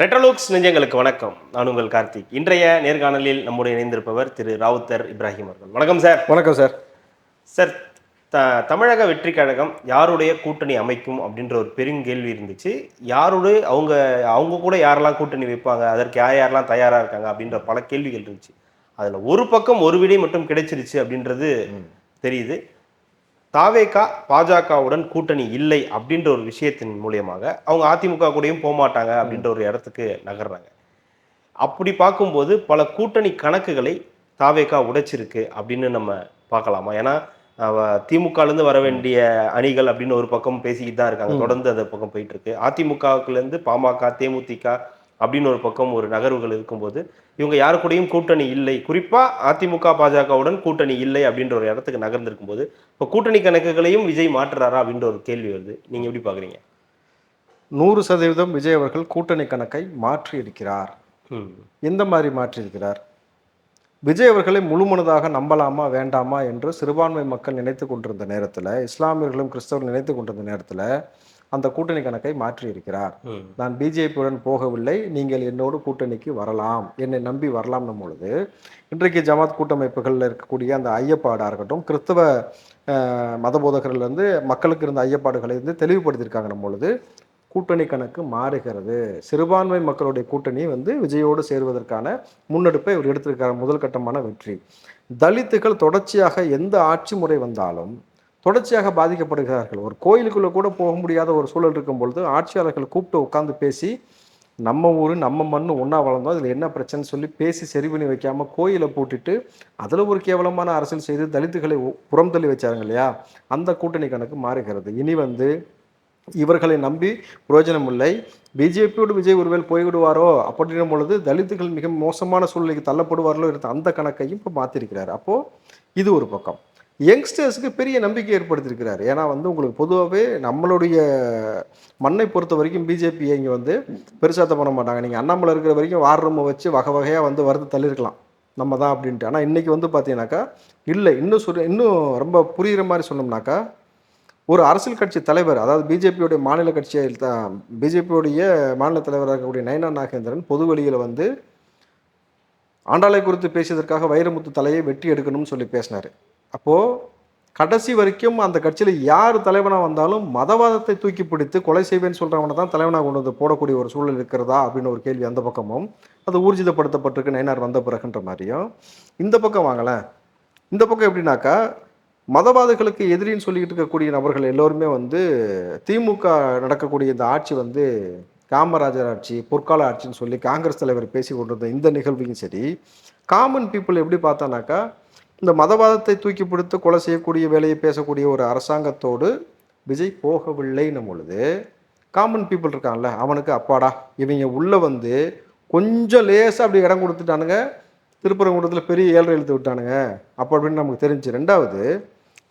ரெட்ரோலுக்ஸ் நெஞ்சங்களுக்கு வணக்கம். நான் உங்கள் கார்த்திக். இன்றைய நேர்காணலில் நம்முடைய இணைந்திருப்பவர் திரு ராவுத்தர் இப்ராஹிம் அவர்கள். வணக்கம் சார். வணக்கம் சார். சார் த தமிழக வெற்றி கழகம் யாருடைய கூட்டணி அமைக்கும் அப்படின்ற ஒரு பெருங்கேள்வி இருந்துச்சு. யாரோடு அவங்க அவங்க கூட யாரெல்லாம் கூட்டணி வைப்பாங்க அதற்கு யார் யாரெல்லாம் தயாராக இருக்காங்க அப்படின்ற பல கேள்விகள் இருந்துச்சு. அதில் ஒரு பக்கம் ஒரு விடை மட்டும் கிடைச்சிருச்சு அப்படின்றது தெரியுது. தாவேகா பாஜகவுடன் கூட்டணி இல்லை அப்படின்ற ஒரு விஷயத்தின் மூலியமாக அவங்க அதிமுக கூடயும் போக மாட்டாங்க அப்படின்ற ஒரு இடத்துக்கு நகர்றாங்க. அப்படி பார்க்கும்போது பல கூட்டணி கணக்குகளை தாவேகா உடைச்சிருக்கு அப்படின்னு நம்ம பார்க்கலாமா? ஏன்னா திமுகலேருந்து வர வேண்டிய அணிகள் அப்படின்னு ஒரு பக்கம் பேசிக்கிட்டு தான் இருக்காங்க. தொடர்ந்து அந்த பக்கம் போயிட்டு இருக்கு. அதிமுகவுக்குலேருந்து பாமக தேமுதிக அப்படின்னு ஒரு பக்கம் ஒரு நகர்வுகள் இருக்கும்போது இவங்க யாரு கூடயும் கூட்டணி இல்லை. குறிப்பா அதிமுக பாஜகவுடன் கூட்டணி இல்லை அப்படின்ற ஒரு இடத்துக்கு நகர்ந்திருக்கும் போது இப்போ கூட்டணி கணக்குகளையும் விஜய் மாற்றுறாரா அப்படின்ற ஒரு கேள்வி வருது. நீங்க எப்படி பாக்குறீங்க நூறு சதவீதம் விஜய் அவர்கள் கூட்டணி கணக்கை மாற்றி இருக்கிறார் எந்த மாதிரி மாற்றி இருக்கிறார் விஜய் அவர்களை முழுமனதாக நம்பலாமா வேண்டாமா என்று சிறுபான்மை மக்கள் நினைத்து கொண்டிருந்த நேரத்தில் இஸ்லாமியர்களும் கிறிஸ்தவர்கள் நினைத்து கொண்டிருந்த நேரத்தில் அந்த கூட்டணி கணக்கை மாற்றி இருக்கிறார் ம். நான் பிஜேபியுடன் போகவில்லை நீங்கள் என்னோடு கூட்டணிக்கு வரலாம் என்னை நம்பி வரலாம்னும் பொழுது இன்றைக்கு ஜமாத் கூட்டமைப்புகளில் இருக்கக்கூடிய அந்த ஐயப்பாடாக இருக்கட்டும் கிறிஸ்தவ அஹ், மத போதகர்கள்லேருந்து மக்களுக்கு இருந்த ஐயப்பாடுகளை வந்து தெளிவுபடுத்தியிருக்காங்க பொழுது கூட்டணி கணக்கு மாறுகிறது. சிறுபான்மை மக்களுடைய கூட்டணி வந்து விஜயோடு சேருவதற்கான முன்னெடுப்பை இவர் எடுத்திருக்கார் முதல் கட்டமான வெற்றி. தலித்துகள் தொடர்ச்சியாக எந்த ஆட்சி முறை வந்தாலும் தொடர்ச்சியாக பாதிக்கப்படுகிறார்கள். ஒரு கோயிலுக்குள்ள கூட போக முடியாத ஒரு சூழல் இருக்கும் பொழுது ஆட்சியாளர்கள் கூப்பிட்டு உட்காந்து பேசி நம்ம ஊர் நம்ம மண் ஒன்றா வளர்ந்தோம் அதில் என்ன பிரச்சனைன்னு சொல்லி பேசி சரி பண்ணி வைக்காமல் கோயிலை பூட்டிட்டு அதில் ஒரு கேவலமான அரசியல் செய்து தலித்துகளை புறம் தள்ளி வச்சாருங்க இல்லையா? அந்த கூட்டணி கணக்கு மாறுகிறது. இனி வந்து இவர்களை நம்பி பிரயோஜனம் இல்லை. பிஜேபியோடு விஜய் ஒருவேல் போய்விடுவாரோ? அப்படின்னும் பொழுது தலித்துகள் மிக மோசமான சூழ்நிலைக்கு தள்ளப்படுவார்களோ இருந்த அந்த கணக்கையும் இப்போ மாற்றிருக்கிறார் அப்போது இது ஒரு பக்கம். யங்ஸ்டர்ஸுக்கு பெரிய நம்பிக்கை ஏற்படுத்தியிருக்கிறார். ஏன்னா வந்து உங்களுக்கு பொதுவாகவே நம்மளுடைய மண்ணை பொறுத்த வரைக்கும் பிஜேபி இங்கே வந்து பெருசாத்த பண்ண மாட்டாங்க. நீங்கள் அண்ணாமலை இருக்கிற வரைக்கும் வார் ரூமை வச்சு வகை வகையாக வந்து வறுத்து தள்ளியிருக்கலாம். நம்ம தான் அப்படின்ட்டு. ஆனால் இன்றைக்கி வந்து பார்த்தீங்கன்னாக்கா இல்லை இன்னும் சொல்ல இன்னும் ரொம்ப புரிகிற மாதிரி சொன்னோம்னாக்கா ஒரு அரசியல் கட்சி தலைவர் அதாவது பிஜேபியோடைய மாநில கட்சியில் தான் பிஜேபியோடைய மாநில தலைவராக இருக்கக்கூடிய நயனா நாகேந்திரன் பொது வெளியில் வந்து ஆண்டாளை குறித்து பேசியதற்காக வைரமுத்து தலையை வெட்டி எடுக்கணும்னு சொல்லி பேசினார். அப்போது கடைசி வரைக்கும் அந்த கட்சியில் யார் தலைவனாக வந்தாலும் மதவாதத்தை தூக்கி பிடித்து கொலை செய்வேன்னு சொல்கிறவனை தான் தலைவனாக கொண்டு வந்து போடக்கூடிய ஒரு சூழல் இருக்கிறதா அப்படின்னு ஒரு கேள்வி அந்த பக்கமும். அது ஊர்ஜிதப்படுத்தப்பட்டிருக்கு நயனார் வந்த பிறகுன்ற மாதிரியும். இந்த பக்கம் வாங்கலேன் இந்த பக்கம் எப்படின்னாக்கா மதவாதிகளுக்கு எதிரின்னு சொல்லிக்கிட்டு இருக்கக்கூடிய நபர்கள் எல்லோருமே வந்து திமுக நடக்கக்கூடிய இந்த ஆட்சி வந்து காமராஜர் ஆட்சி பொற்கால ஆட்சின்னு சொல்லி காங்கிரஸ் தலைவர் பேசி கொண்டிருந்த இந்த நிகழ்வையும் சரி காமன் பீப்புள் எப்படி பார்த்தானாக்கா இந்த மதவாதத்தை தூக்கி பிடித்து கொலை செய்யக்கூடிய வேலையை பேசக்கூடிய ஒரு அரசாங்கத்தோடு விஜய் போகவில்லைன்னும் பொழுது காமன் பீப்புள் இருக்கான்ல அவனுக்கு அப்பாடா இவங்க உள்ளே வந்து கொஞ்சம் லேசாக அப்படி இடம் கொடுத்துட்டானுங்க. திருப்பரங்குன்றத்தில் பெரிய ஏழரை இழுத்து விட்டானுங்க. அப்போ அப்படின்னு நமக்கு தெரிஞ்சு. ரெண்டாவது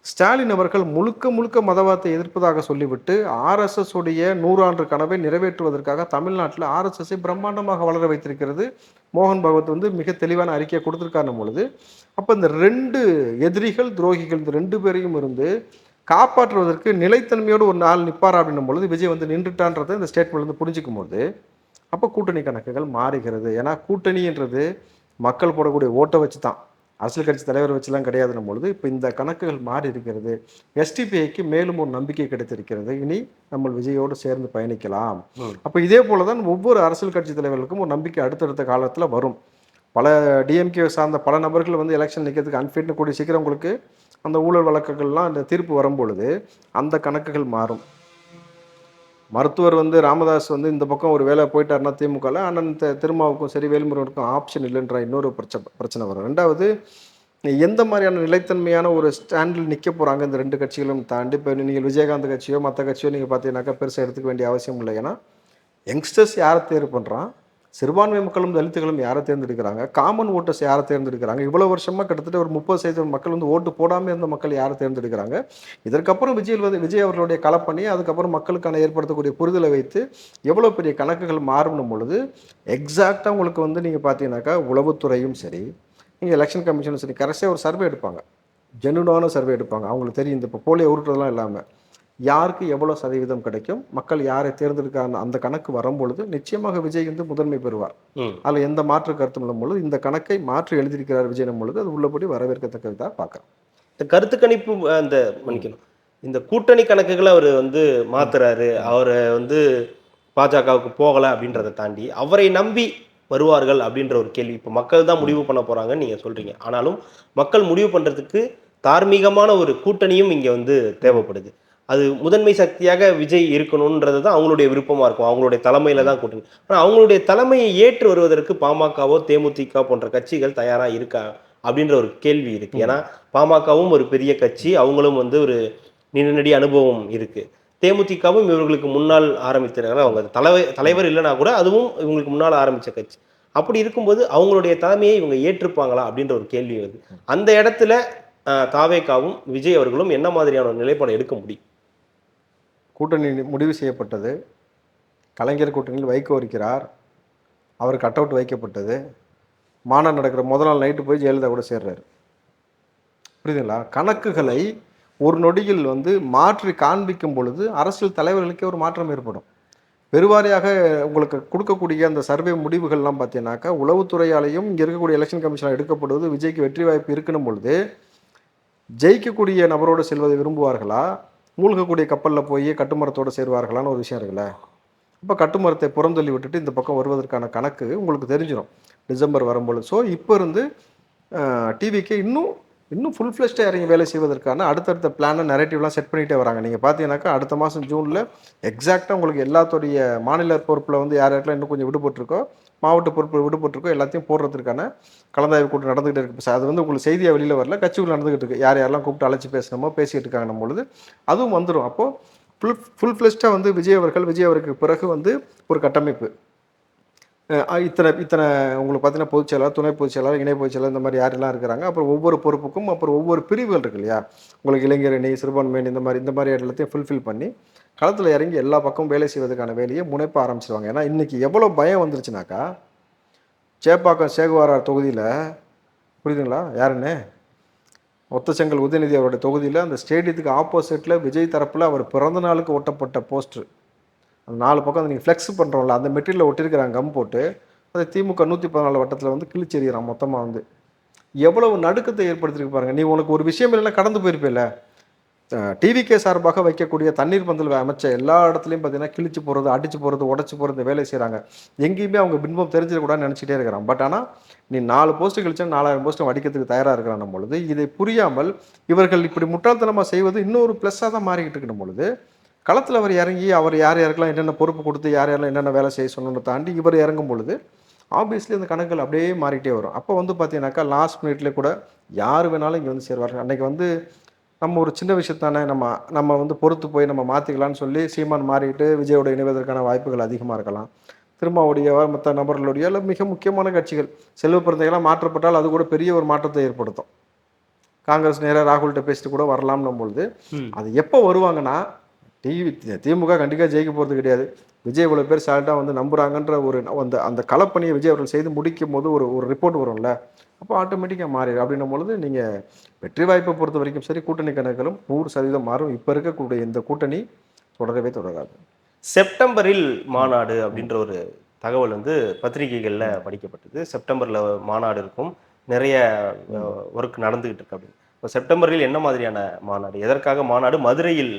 ஸ்டாலின் அவர்கள் முழுக்க முழுக்க மதவாதத்தை எதிர்ப்பதாக சொல்லிவிட்டு ஆர்எஸ்எஸ் உடைய நூறாண்டு கனவை நிறைவேற்றுவதற்காக தமிழ்நாட்டில் ஆர்எஸ்எஸ்ஸை பிரம்மாண்டமாக வளர வைத்திருக்கிறது. மோகன் பகவத் வந்து மிக தெளிவான அறிக்கையை கொடுத்துருக்கான பொழுது அப்போ இந்த ரெண்டு எதிரிகள் துரோகிகள் இந்த ரெண்டு பேரையும் இருந்து காப்பாற்றுவதற்கு நிலைத்தன்மையோடு ஒரு நாள் நிற்பார் அப்படின்னும் பொழுது விஜய் வந்து நின்றுட்டான்றதை இந்த ஸ்டேட்மெண்ட்லேருந்து வந்து போது அப்போ கூட்டணி கணக்குகள் மாறுகிறது. ஏன்னா கூட்டணின்றது மக்கள் போடக்கூடிய ஓட்டை வச்சு தான் அரசியல் கட்சி தலைவர் வச்சுலாம் கிடையாதுன்னும் பொழுது இப்போ இந்த கணக்குகள் மாறி இருக்கிறது. எஸ்டிபிஐக்கு மேலும் ஒரு நம்பிக்கை கிடைத்திருக்கிறது. இனி நம்ம விஜயோடு சேர்ந்து பயணிக்கலாம். அப்போ இதே போல தான் ஒவ்வொரு அரசியல் கட்சி தலைவர்களுக்கும் ஒரு நம்பிக்கை அடுத்தடுத்த காலத்தில் வரும். பல டிஎம்கே சார்ந்த பல நபர்கள் வந்து எலெக்ஷன் நிற்கிறதுக்கு அன்ஃபிட்னு கூடிய சீக்கிரம் உங்களுக்கு அந்த ஊழல் வழக்குகள்லாம் இந்த தீர்ப்பு வரும்பொழுது அந்த கணக்குகள் மாறும். மருத்துவர் வந்து ராமதாஸ் வந்து இந்த பக்கம் ஒரு வேலை போயிட்டாருன்னா திமுகவில் அண்ணன் தி- திருமாவுக்கும் சரி வேலுமுருகனுக்கும் ஆப்ஷன் இல்லைன்ற இன்னொரு பிரச்சனை பிரச்சனை வரும். ரெண்டாவது எந்த மாதிரியான நிலைத்தன்மையான ஒரு ஸ்டாண்டில் நிற்க போகிறாங்க இந்த ரெண்டு கட்சிகளும் தாண்டி? இப்போ நீங்கள் விஜயகாந்த் கட்சியோ மற்ற கட்சியோ நீங்கள் பார்த்தீங்கன்னாக்கா பெருசாக எடுத்துக்க வேண்டிய அவசியம் இல்லை. ஏன்னா யங்ஸ்டர்ஸ் யாரை தேர்வு பண்ணுறான் சிறுபான்மை மக்களும் தலித்துகளும் யாரை தேர்ந்தெடுக்கிறாங்க? காமன் ஓட்டர்ஸ் யாரை தேர்ந்தெடுக்கிறாங்க? இவ்வளோ வருஷமாக கிட்டத்தட்ட ஒரு முப்பது சதவீதம் மக்கள் வந்து ஓட்டு போடாமல் இருந்த மக்கள் யாரை தேர்ந்தெடுக்கிறாங்க? இதற்கப்புறம் விஜய் வந்து விஜய் அவர்களுடைய களப்பணி அதுக்கப்புறம் மக்களுக்கான ஏற்படுத்தக்கூடிய புரிதலை வைத்து எவ்வளோ பெரிய கணக்குகள் மாறும் பொழுது எக்ஸாக்டாக உங்களுக்கு வந்து நீங்கள் பார்த்தீங்கன்னாக்கா உளவுத்துறையும் சரி நீங்கள் எலெக்ஷன் கமிஷனும் சரி கரெக்டாக ஒரு சர்வே எடுப்பாங்க. ஜெனுனான சர்வே எடுப்பாங்க. அவங்களுக்கு தெரியும். இந்த இப்போ போலியோ உருட்டுறதுலாம் இல்லாமல் யாருக்கு எவ்வளோ சதவீதம் கிடைக்கும்? மக்கள் யாரை தேர்ந்தெடுக்க அந்த கணக்கு வரும்பொழுது நிச்சயமாக விஜய் வந்து முதன்மை பெறுவார். அதில் எந்த மாற்று கருத்தும் பொழுது இந்த கணக்கை மாற்றி எழுதியிருக்கிறார் விஜய் பொழுது அது உள்ளபடி வரவேற்கத்தக்கதாக பார்க்குறேன் இந்த கருத்து கணிப்பு அந்த மன்னிக்கணும். இந்த கூட்டணி கணக்குகளை அவர் வந்து மாத்துறாரு. அவரை வந்து பாஜகவுக்கு போகலை அப்படின்றத தாண்டி அவரை நம்பி வருவார்கள் அப்படின்ற ஒரு கேள்வி. இப்போ மக்கள் தான் முடிவு பண்ண போறாங்கன்னு நீங்க சொல்றீங்க. ஆனாலும் மக்கள் முடிவு பண்றதுக்கு தார்மீகமான ஒரு கூட்டணியும் இங்க வந்து தேவைப்படுது. அது முதன்மை சக்தியாக விஜய் இருக்கணுன்றது தான் அவங்களுடைய விருப்பமாக இருக்கும். அவங்களுடைய தலைமையில தான் கூட்டணி. ஆனால் அவங்களுடைய தலைமையை ஏற்று வருவதற்கு பாமகவோ தேமுதிக போன்ற கட்சிகள் தயாராக இருக்கா? அப்படின்ற ஒரு கேள்வி இருக்கு. ஏன்னா பாமகவும் ஒரு பெரிய கட்சி. அவங்களும் வந்து ஒரு நின்னடி அனுபவம் இருக்கு. தேமுதிகவும் இவர்களுக்கு முன்னால் ஆரம்பித்திருக்காங்க அவங்க தலைவர் தலைவர் இல்லைனா கூட அதுவும் இவங்களுக்கு முன்னால் ஆரம்பித்த கட்சி. அப்படி இருக்கும்போது அவங்களுடைய தலைமையை இவங்க ஏற்றுப்பாங்களா? அப்படின்ற ஒரு கேள்வி வருது. அந்த இடத்துல அஹ், விஜய் அவர்களும் என்ன மாதிரியான நிலைப்பாடு எடுக்க முடியும்? கூட்டணி முடிவு செய்யப்பட்டது. கலைஞர் கூட்டணியில் வைகோ இருக்கிறார். அவர் கட் அவுட் வைக்கப்பட்டது. மாநாடு நடக்கிற முதல் நாள் நைட்டு போய் ஜெயலலிதா கூட சேர்றாரு. புரியுதுங்களா? கணக்குகளை ஒரு நொடியில் வந்து மாற்றி காண்பிக்கும் பொழுது அரசியல் தலைவர்களுக்கே ஒரு மாற்றம் ஏற்படும். பெருவாரியாக உங்களுக்கு கொடுக்கக்கூடிய அந்த சர்வே முடிவுகள்லாம் பார்த்தீங்கன்னாக்கா உளவுத்துறையாலையும் இங்கே இருக்கக்கூடிய எலெக்ஷன் கமிஷனால் எடுக்கப்படுவது விஜய்க்கு வெற்றி வாய்ப்பு இருக்கணும் பொழுது ஜெயிக்கக்கூடிய நபரோடு செல்வதை விரும்புவார்களா? மூழ்கக்கூடிய கப்பலில் போய் கட்டுமரத்தோடு சேருவார்களான்னு ஒரு விஷயம் இருக்குல்ல? இப்போ கட்டுமரத்தை புறந்தள்ளி விட்டுட்டு இந்த பக்கம் வருவதற்கான கணக்கு உங்களுக்கு தெரிஞ்சிடும் டிசம்பர் வரும்பொழுது. ஸோ இப்போ இருந்து டிவிக்கு இன்னும் இன்னும் ஃபுல் ஃப்ளெஷ்டாக இறங்கி வேலை செய்வதற்கான அடுத்தடுத்த பிளானை நரேட்டிவ்லாம் செட் பண்ணிகிட்டே வராங்க. நீங்கள் பார்த்தீங்கன்னாக்கா அடுத்த மாதம் ஜூனில் எக்ஸாக்டாக உங்களுக்கு எல்லாத்துடைய மாநில பொறுப்பில் வந்து யார் யாருக்கெல்லாம் இன்னும் கொஞ்சம் விடுபட்டிருக்கோ மாவட்ட பொறுப்பு விடுபட்டிருக்கோ எல்லாத்தையும் போடுறதுக்கான கலந்தாய்வு கூட்டம் நடந்துகிட்டு இருக்கு. சார் அது வந்து உங்களுக்கு செய்தியாக வெளியில் வரல கட்சிகள் நடந்துகிட்டு இருக்கு. யார் யாரெல்லாம் கூப்பிட்டு அழைச்சி பேசணுமோ பேசிகிட்டு இருக்காங்க பொழுது அதுவும் வந்துடும் அப்போது ஃபுல் ஃபுல் ஃப்ளெஷ்டாக வந்து விஜய் அவர்கள் விஜய் அவருக்கு பிறகு வந்து ஒரு கட்டமைப்பு. இத்தனை இத்தனை உங்களுக்கு பார்த்தீங்கன்னா பொதுச் செயலாளர் துணை பொதுச் செயலாளர் இணை பொதுச் செயலாளர் இந்த மாதிரி யாரெல்லாம் இருக்கிறாங்க? அப்புறம் ஒவ்வொரு பொறுப்புக்கும் அப்புறம் ஒவ்வொரு பிரிவுகள் இருக்கு இல்லையா? உங்களுக்கு இளைஞர் அணி சிறுபான்மையணி இந்த மாதிரி இந்த மாதிரி எல்லாத்தையும் ஃபுல்ஃபில் பண்ணி களத்தில் இறங்கி எல்லா பக்கமும் வேலை செய்வதற்கான வேலையை முனைப்ப ஆரம்பிச்சிருவாங்க. ஏன்னா இன்றைக்கி எவ்வளோ பயம் வந்துருச்சுனாக்கா சேப்பாக்கம் சேகுவாரார் தொகுதியில் புரியுதுங்களா? யாருன்னு? ஒத்தச்செங்கல் உதயநிதி அவருடைய தொகுதியில் அந்த ஸ்டேடியத்துக்கு ஆப்போசிட்டில் விஜய் தரப்பில் அவர் பிறந்த நாளுக்கு ஒட்டப்பட்ட போஸ்டர் அந்த நாலு பக்கம் அந்த நீங்கள் ஃப்ளெக்ஸ் பண்ணுறோம்ல அந்த மெட்டீரியலில் ஒட்டியிருக்கிறாங்க கம் போட்டு அதை திமுக நூற்றி பதினாலு வட்டத்தில் வந்து கிழிச்செறிகிறான் மொத்தமாக வந்து. எவ்வளவு நடுக்கத்தை ஏற்படுத்தியிருக்கு பாருங்க. நீ உனக்கு ஒரு விஷயம் இல்லைன்னா கடந்து போயிருப்பில்ல. டிவிகே சார்பாக வைக்கக்கூடிய தண்ணீர் பந்தல் அமைச்ச எல்லா இடத்துலையும் பார்த்தீங்கன்னா கிழிச்சு போகிறது அடிச்சு போகிறது உடச்சி போகிறது வேலை செய்கிறாங்க எங்கேயுமே அவங்க பின்பம் தெரிஞ்சிடக்கூடாதுன்னு நினச்சிட்டே இருக்கிறான் பட் ஆனால் நீ நாலு போஸ்ட்டு கழிச்சா நாலாயிரம் போஸ்ட் அடிக்கிறதுக்கு தயாராக இருக்கிறான் பொழுது. இதை புரியாமல் இவர்கள் இப்படி முட்டாள்தனமாக செய்வது இன்னொரு ப்ளஸ்ஸாக தான் மாறிக்கிட்டு இருக்கணும் பொழுது களத்தில் அவர் இறங்கி அவர் யார் யாருக்கெல்லாம் என்னென்ன பொறுப்பு கொடுத்து யார் யாரெல்லாம் என்னென்ன வேலை செய்ய சொன்னோன்னு தாண்டி இவர் இறங்கும் பொழுது ஆப்வியஸ்லி அந்த கணக்குகள் அப்படியே மாறிட்டே வரும். அப்போ வந்து பார்த்தீங்கன்னாக்கா லாஸ்ட் மினிட்ல கூட யார் வேணாலும் இங்கே வந்து சேருவார்கள். அன்னைக்கு வந்து நம்ம ஒரு சின்ன விஷயத்தானே நம்ம நம்ம வந்து பொறுத்து போய் நம்ம மாற்றிக்கலாம்னு சொல்லி சீமான் மாறிட்டு விஜயோட இணைவதற்கான வாய்ப்புகள் அதிகமாக இருக்கலாம். திருமாவுடைய மற்ற நபர்களுடைய இல்லை மிக முக்கியமான கட்சிகள் செல்வ பிறந்தைகளாக மாற்றப்பட்டால் அது கூட பெரிய ஒரு மாற்றத்தை ஏற்படுத்தும். காங்கிரஸ் நேராக ராகுல்கிட்ட பேசிட்டு கூட வரலாம்னும் பொழுது. அது எப்போ வருவாங்கன்னா டிவி திமுக கண்டிப்பாக ஜெயிக்க போகிறது கிடையாது. விஜய் இவ்வளோ பேர் சால்ட்டாக வந்து நம்புகிறாங்கன்ற ஒரு அந்த அந்த களப்பணியை விஜய் அவர்கள் செய்து முடிக்கும் போது ஒரு ஒரு ரிப்போர்ட் வரும்ல. அப்போ ஆட்டோமேட்டிக்காக மாறிடும். அப்படின்னும் பொழுது நீங்கள் வெற்றி வாய்ப்பை பொறுத்த வரைக்கும் சரி கூட்டணி கணக்குகளும் நூறு சதவீதம் மாறும். இப்போ இருக்கக்கூடிய இந்த கூட்டணி தொடரவே தொடராது. செப்டம்பரில் மாநாடு அப்படின்ற ஒரு தகவல் வந்து பத்திரிகைகளில் படிக்கப்பட்டது. செப்டம்பரில் மாநாடு இருக்கும். நிறைய ஒர்க் நடந்துகிட்டு இருக்கு அப்படின்னு. இப்போ செப்டம்பரில் என்ன மாதிரியான மாநாடு? எதற்காக மாநாடு? மதுரையில்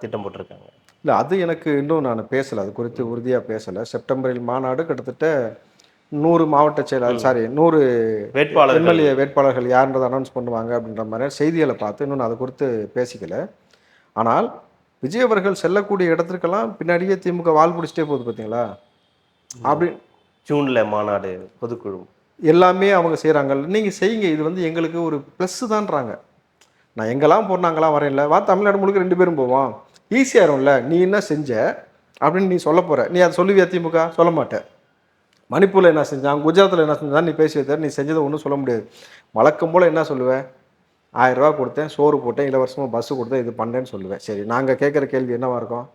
திட்டம் போட்டிருக்காங்க. இல்லை அது எனக்கு இன்னும் நான் பேசலை. அது குறித்து உறுதியாக பேசலை. செப்டம்பரில் மாநாடு கிட்டத்தட்ட நூறு மாவட்ட செயலாளர் சாரி நூறு வேட்பாளர்கள். எம்எல்ஏ வேட்பாளர்கள் யாருன்றதை அனௌன்ஸ் பண்ணுவாங்க அப்படின்ற மாதிரி செய்திகளை பார்த்து இன்னும் நான் அதை குறித்து பேசிக்கல. ஆனால் விஜய் அவர்கள் செல்லக்கூடிய இடத்திற்கெல்லாம் பின்னாடியே திமுக வால் பிடிச்சிட்டே போகுது பார்த்தீங்களா அப்படி ஜூன்ல மாநாடு பொதுக்குழு. எல்லாமே அவங்க செய்கிறாங்க நீங்கள் செய்யுங்க. இது வந்து எங்களுக்கு ஒரு ப்ளஸ்ஸு தான்றாங்க. நான் எங்கெல்லாம் போனாங்களாம் வரேன்ல. வா தமிழ்நாடு முழுக்க ரெண்டு பேரும் போவோம். ஈஸியாக இருக்கும்ல. நீ என்ன செஞ்ச? அப்படின்னு நீ சொல்ல போகிற நீ அதை சொல்லுவியா திமுக? சொல்ல மாட்ட மணிப்பூரில் என்ன செஞ்சான் குஜராத்தில் என்ன செஞ்சான் நீ பேசி வைத்தார் நீ செஞ்சதை ஒன்றும் சொல்ல முடியாது. வழக்கம் போல் என்ன சொல்லுவேன் ஆயிரரூபா கொடுத்தேன் சோறு போட்டேன் இலவசமாக பஸ்ஸு கொடுத்தேன் இது பண்ணேன்னு சொல்லுவேன் சரி நாங்கள் கேட்குற கேள்வி என்னவா இருக்கும்?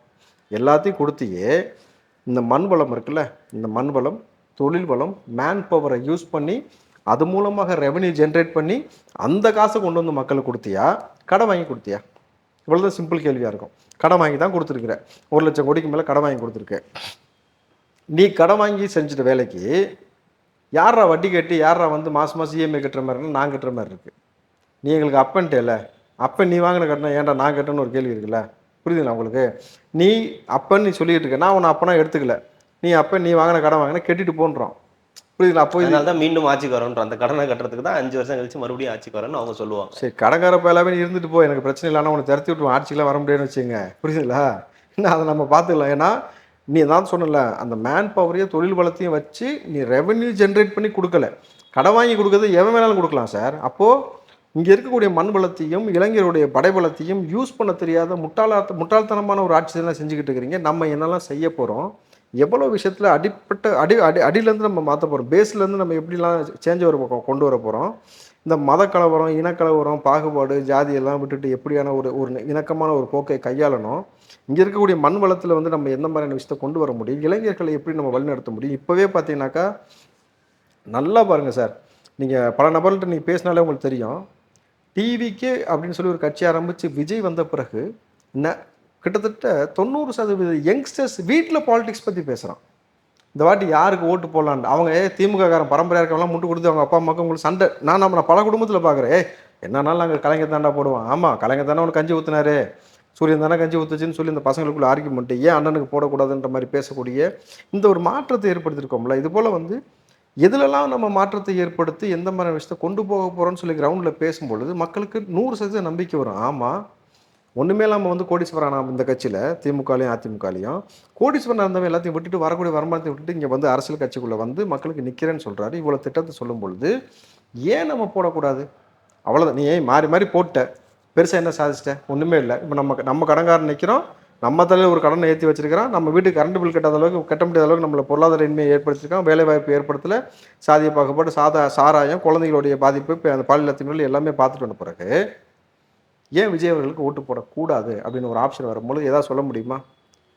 எல்லாத்தையும் கொடுத்தியே இந்த மண் வளம் இருக்குல்ல இந்த மண் வளம் தொழில் வளம் மேன் பவரை யூஸ் பண்ணி அது மூலமாக ரெவன்யூ ஜென்ரேட் பண்ணி அந்த காசை கொண்டு வந்து மக்களுக்கு கொடுத்தியா? கடை வாங்கி கொடுத்தியா? இவ்வளோ சிம்பிள் கேள்வியாக இருக்கும். கடன் வாங்கி தான் கொடுத்துருக்குற. ஒரு லட்சம் கோடிக்கு மேலே கடன் வாங்கி கொடுத்துருக்கு. நீ கடன் வாங்கி செஞ்சிட்ட வேலைக்கு யாரா வட்டி கட்டி யாரா வந்து மாதம் மாதம் இஎம்ஐ கட்டுற மாதிரினா நான் கட்டுற மாதிரி இருக்குது நீ எங்களுக்கு அப்பன்ட்டேல அப்போ நீ வாங்கின கட்டணம் ஏன்டா நான் கட்டணும்னு ஒரு கேள்வி இருக்குல்ல? புரியுதுங்களா உங்களுக்கு? நீ அப்பன்னு நீ சொல்லிட்டு இருக்க. நான் உன்னை அப்பனா எடுத்துக்கல. நீ அப்போ நீ வாங்கின கடன் வாங்கின கட்டிட்டு போன்றான் புரியுதுங்களா? அப்போ இது அதனால தான் மீண்டும் ஆட்சிக்கு வரோன்ற அந்த கடனை கட்டுறதுக்கு தான் அஞ்சு வருஷம் கழிச்சு மறுபடியும் ஆட்சிக்கு வரேன்னு அவங்க சொல்லுவாங்க. சரி கடங்கார பயலாவே நீ இருந்துட்டு போ. எனக்கு பிரச்சனை இல்லைன்னா உனக்கு திரத்தி விட்டு ஆட்சிக்கெலாம் வர முடியாதுன்னு வச்சுங்க புரியுதுங்களா? என்ன அதை நம்ம பார்த்துக்கலாம். ஏன்னா நீ தான் சொன்னல அந்த மேன் பவரையும் தொழில் வளத்தையும் வச்சு நீ ரெவென்யூ ஜென்ரேட் பண்ணி கொடுக்கல. கடன் வாங்கி கொடுக்கறது எவன் வேணாலும் கொடுக்கலாம் சார் அப்போது இங்கே இருக்கக்கூடிய மண் வளத்தையும் இளைஞருடைய படைபலத்தையும் யூஸ் பண்ண தெரியாத முட்டாளா முட்டாள்தனமான ஒரு ஆட்சி தான் செஞ்சுக்கிட்டு இருக்கிறீங்க. நம்ம என்னெல்லாம் செய்ய போகிறோம் எவ்வளோ விஷயத்தில் அடிப்பட்ட அடி அடி அடியிலேருந்து நம்ம மாற்ற போகிறோம் பேஸ்லேருந்து நம்ம எப்படிலாம் சேஞ்ச் வர பக்கம் கொண்டு வர போகிறோம் இந்த மத கலவரம் இனக்கலவரம் பாகுபாடு ஜாதி எல்லாம் விட்டுட்டு எப்படியான ஒரு ஒரு இணக்கமான ஒரு போக்கை கையாளணும்? இங்கே இருக்கக்கூடிய மண் வளத்தில் வந்து நம்ம எந்த மாதிரியான விஷயத்தை கொண்டு வர முடியும்? இளைஞர்களை எப்படி நம்ம வழிநடத்த முடியும்? இப்போவே பார்த்தீங்கன்னாக்கா நல்லா பாருங்கள் சார். நீங்கள் பல நபர்கள்ட்ட நீங்கள் பேசினாலே உங்களுக்கு தெரியும். டிவிக்கு அப்படின்னு சொல்லி ஒரு கட்சி ஆரம்பித்து விஜய் வந்த பிறகு ந கிட்டத்தட்ட தொண்ணூறு சதவீத யங்ஸ்டர்ஸ் வீட்டில் பாலிடிக்ஸ் பற்றி பேசுகிறான் இந்த வாட்டி யாருக்கு ஓட்டு போடலான்னு அவங்க ஏ திமுககாரன் பரம்பரையாக இருக்கவங்களாம் முட்டு கொடுத்து அவங்க அப்பா அம்மாவுக்கு உங்களுக்கு சண்டை. நான் நம்ம நான் பல குடும்பத்தில் பார்க்குறேன் ஏ என்னன்னாலும் நாங்கள் கலைஞர் தாண்டா போடுவோம். ஆமாம் கலைஞர் தானே உனக்கு கஞ்சி ஊற்றினாரு சூரியன் தானே கஞ்சி ஊற்றுச்சுன்னு சொல்லி இந்த பசங்களுக்குள்ள ஆர்கியூமெண்ட் ஏன் அண்ணனுக்கு போடக்கூடாதுன்ற மாதிரி பேசக்கூடிய இந்த ஒரு மாற்றத்தை ஏற்படுத்தியிருக்கோம்ல? இது போல் வந்து எதுலெல்லாம் நம்ம மாற்றத்தை ஏற்படுத்தி எந்த மாதிரி விஷயத்தை கொண்டு போக போகிறோம்னு சொல்லி கிரவுண்டில் பேசும்பொழுது மக்களுக்கு நூறு சதவீதம் நம்பிக்கை வரும். ஆமாம் ஒன்றுமே இல்லாமல் வந்து கோடீஸ்வரன் நாம் இந்த கட்சியில் திமுகலையும் அதிமுகலையும். கோடீஸ்வரன் இருந்தவன் எல்லாத்தையும் விட்டுட்டு வரக்கூடிய வருமானத்தை விட்டுட்டு இங்கே வந்து அரசியல் கட்சிக்குள்ளே வந்து மக்களுக்கு நிற்கிறேன்னு சொல்கிறாரு இவ்வளோ திட்டத்தை சொல்லும் பொழுது ஏன் நம்ம போடக்கூடாது? அவ்வளோதான் நீ ஏன் மாறி மாறி போட்ட? பெருசாக என்ன சாதிச்சிட்ட? ஒன்றுமே இல்லை. இப்போ நம்ம நம்ம கடன்காரன் நிற்கிறோம் நம்ம தலையில் ஒரு கடனை ஏற்றி வச்சிருக்கிறோம் நம்ம வீட்டுக்கு கரண்ட் பில் கட்டாத அளவுக்கு கட்ட முடியாத அளவுக்கு நம்மளை பொருளாதார இன்மையை வேலை வேலைவாய்ப்பு ஏற்படுத்தல. சாதிய பாகுபாடு சாதா சாராயம் குழந்தைகளுடைய பாதிப்பு இப்போ அந்த பாலியல் எல்லாமே பார்த்துட்டு வந்த பிறகு ஏன் விஜய் அவர்களுக்கு ஓட்டு போடக்கூடாது அப்படின்னு ஒரு ஆப்ஷன் வரும்பொழுது ஏதாவது சொல்ல முடியுமா?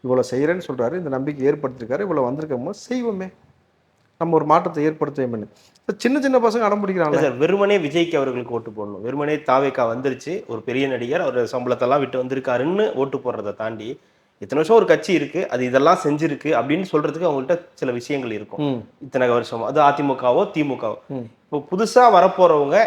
இவ்வளோ செய்கிறேன்னு சொல்கிறாரு இந்த நம்பிக்கை ஏற்படுத்திருக்காரு இவ்வளோ வந்திருக்கோமோ செய்வோமே. நம்ம ஒரு மாற்றத்தை ஏற்படுத்துவோமே சின்ன சின்ன பசங்க அடம் பிடிக்கிறாங்க சார் வெறுமனே விஜய்க்கு அவர்களுக்கு ஓட்டு போடணும். வெறுமனே தாவேக்கா வந்துருச்சு ஒரு பெரிய நடிகர் அவர் சம்பளத்தெல்லாம் விட்டு வந்திருக்காருன்னு ஓட்டு போடுறதை தாண்டி இத்தனை வருஷம் ஒரு கட்சி இருக்கு அது இதெல்லாம் செஞ்சிருக்கு அப்படின்னு சொல்றதுக்கு அவங்கள்ட்ட சில விஷயங்கள் இருக்கும். இத்தனை வருஷம் அது அதிமுகவோ திமுகவோ. இப்போ புதுசா வரப்போறவங்க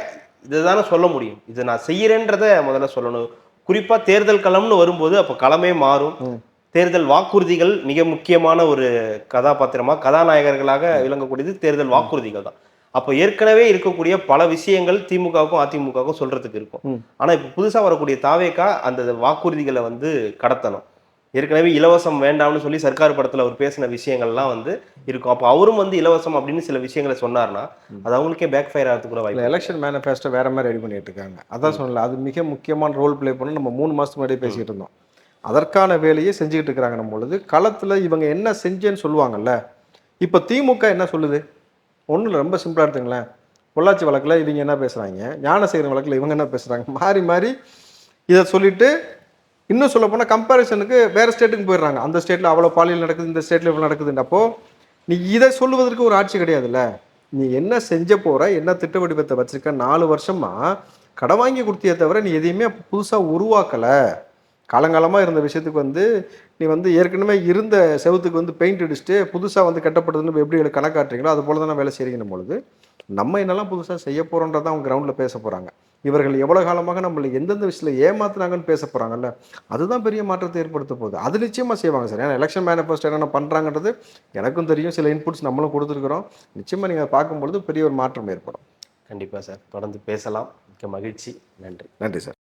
இதுதானே சொல்ல முடியும். இதை நான் செய்யறேன்றத முதல்ல சொல்லணும். குறிப்பா தேர்தல் களம்னு வரும்போது அப்போ களமே மாறும். தேர்தல் வாக்குறுதிகள் மிக முக்கியமான ஒரு கதாபாத்திரமா கதாநாயகர்களாக விளங்கக்கூடியது தேர்தல் வாக்குறுதிகள் தான். அப்போ ஏற்கனவே இருக்கக்கூடிய பல விஷயங்கள் திமுகவுக்கும் அதிமுகவுக்கும் சொல்றதுக்கு இருக்கும். ம். ஆனா இப்போ புதுசா வரக்கூடிய தாவேக்கா அந்த வாக்குறுதிகளை வந்து கடத்தணும். ஏற்கனவே இலவசம் வேண்டாம்னு சொல்லி சர்க்கார் படத்துல அவர் பேசின விஷயங்கள்லாம் வந்து இருக்கும். அப்போ அவரும் வந்து இலவசம் அப்படின்னு சில விஷயங்களை சொன்னார்னா அது அவங்களுக்கே பேக் ஃபயர் ஆகிறதுக்கு கூட வாய்ப்பு இல்லை எலெக்ஷன் மேனிஃபெஸ்டோ வேற மாதிரி ரெடி பண்ணிட்டு இருக்காங்க. அதான் சொன்னல அது மிக முக்கியமான ரோல் ப்ளே பண்ண நம்ம மூணு மாதத்துக்கு முன்னாடியே பேசிக்கிட்டு இருந்தோம். அதற்கான வேலையை செஞ்சுக்கிட்டு இருக்கிறாங்க நம்ம பொழுது. களத்தில் இவங்க என்ன செஞ்சேன்னு சொல்லுவாங்கல்ல இப்போ திமுக என்ன சொல்லுது? ஒன்றும் இல்லை ரொம்ப சிம்பிளாக எடுத்துங்களேன். பொள்ளாச்சி வழக்கில் இவங்க என்ன பேசுகிறாங்க ஞானசேகரன் வழக்கில் இவங்க என்ன பேசுகிறாங்க மாறி மாறி இதை சொல்லிட்டு இன்னும் சொல்ல போனால் கம்பேரிசனுக்கு வேறு ஸ்டேட்டுக்கு போயிடுறாங்க. அந்த ஸ்டேட்டில் அவ்வளோ பாலியல் நடக்குது இந்த ஸ்டேட்டில் இவ்வளோ நடக்குதுன்றப்போ நீ இதை சொல்லுவதற்கு ஒரு ஆட்சி கிடையாதுல்ல? நீ என்ன செஞ்ச போகிற என்ன திட்ட வடிவத்தை வச்சுருக்க நாலு வருஷமாக கடன் வாங்கி கொடுத்தியே தவிர நீ எதையுமே புதுசாக உருவாக்கலை. காலங்காலமாக இருந்த விஷயத்துக்கு வந்து நீ வந்து ஏற்கனவே இருந்த செவத்துக்கு வந்து பெயிண்ட் அடிச்சுட்டு புதுசாக வந்து கட்டப்படுதுன்னு எப்படி கணக்காட்டுறீங்களோ அது போல தானே வேலை செய்கிறீங்க பொழுது நம்ம என்னெல்லாம் புதுசாக செய்ய போகிறோன்றதான் அவங்க கிரவுண்டில் பேச போகிறாங்க இவர்கள் எவ்வளோ காலமாக நம்மளை எந்தெந்த விஷயத்தில் ஏமாத்துனாங்கன்னு பேச போகிறாங்கல்ல அதுதான் பெரிய மாற்றத்தை ஏற்படுத்த போகுது. அது நிச்சயமாக செய்வாங்க சார். ஏன்னா எலெக்ஷன் மேனிஃபெஸ்டோ என்னென்ன பண்ணுறாங்கன்றது எனக்கும் தெரியும். சில இன்புட்ஸ் நம்மளும் கொடுத்துருக்குறோம். நிச்சயமாக நீங்கள் பார்க்கும்பொழுது பெரிய ஒரு மாற்றம் ஏற்படும். கண்டிப்பா சார். தொடர்ந்து பேசலாம். மிக்க மகிழ்ச்சி. நன்றி. நன்றி சார்.